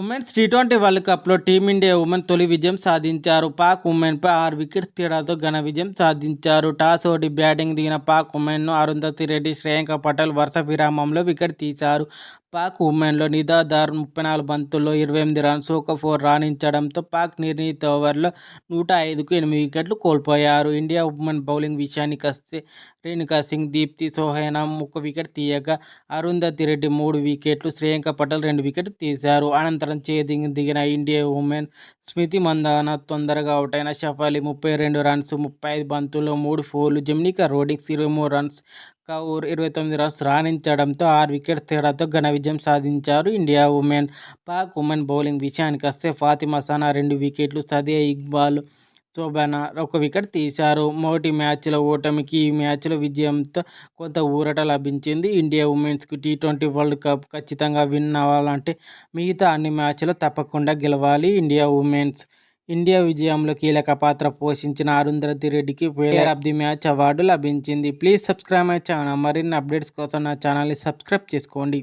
Women's T twenty world కప్లో team India women తొలి విజయం సాధించారు. పాక్ ఉమెన్పై ఆరు వికెట్స్ తేడాతో ఘన విజయం సాధించారు. టాస్ ఓడి బ్యాటింగ్ దిగిన పాక్ ఉమెన్ను అరుంధతి రెడ్డి శ్రేయాంక పటేల్ వరుస విరామంలో వికెట్ తీశారు. పాక్ ఉమెన్లో నిదాదార్ ముప్పై నాలుగు బంతుల్లో ఇరవై ఎనిమిది రన్స్ ఒక ఫోర్ రాణించడంతో పాక్ నిర్ణీత ఓవర్లో నూట ఐదుకు ఎనిమిది వికెట్లు కోల్పోయారు. ఇండియా ఉమెన్ బౌలింగ్ విషయానికి వస్తే రేణుకా సింగ్ దీప్తి సోహైనా ఒక వికెట్ తీయగా అరుంధతి రెడ్డి మూడు వికెట్లు శ్రేయంక పటేల్ రెండు వికెట్లు తీశారు. అనంతరం చేదింగ్ దిగిన ఇండియా ఉమెన్ స్మృతి మందాన తొందరగా అవుట్ అయిన షఫాలి ముప్పై రెండు రన్స్ ముప్పై ఐదు బంతుల్లో మూడు ఫోర్లు జమ్నికా రోడింగ్స్ ఇరవై మూడు రన్స్ కౌర్ ఇరవై తొమ్మిది రన్స్ రాణించడంతో ఆరు వికెట్ తేడాతో ఘన విజయం సాధించారు India women Pak. Women bowling విషయానికి వస్తే ఫాతిమా సనా రెండు వికెట్లు సదియా ఇక్బాల్ శోభన ఒక వికెట్ తీశారు. మొదటి మ్యాచ్లో ఓటమికి ఈ మ్యాచ్లో విజయంతో కొంత ఊరట లభించింది. ఇండియా ఉమెన్స్కి టీ ట్వంటీ వరల్డ్ కప్ ఖచ్చితంగా విన్ అవ్వాలంటే మిగతా అన్ని మ్యాచ్లు తప్పకుండా గెలవాలి. ఇండియా ఉమెన్స్ ఇండియా విజయంలో కీలక పాత్ర పోషించిన అరుంధతి రెడ్డికి player of the match award లభించింది. Please subscribe my channel. మరిన్ని అప్డేట్స్ కోసం నా ఛానల్ని సబ్స్క్రైబ్ చేసుకోండి.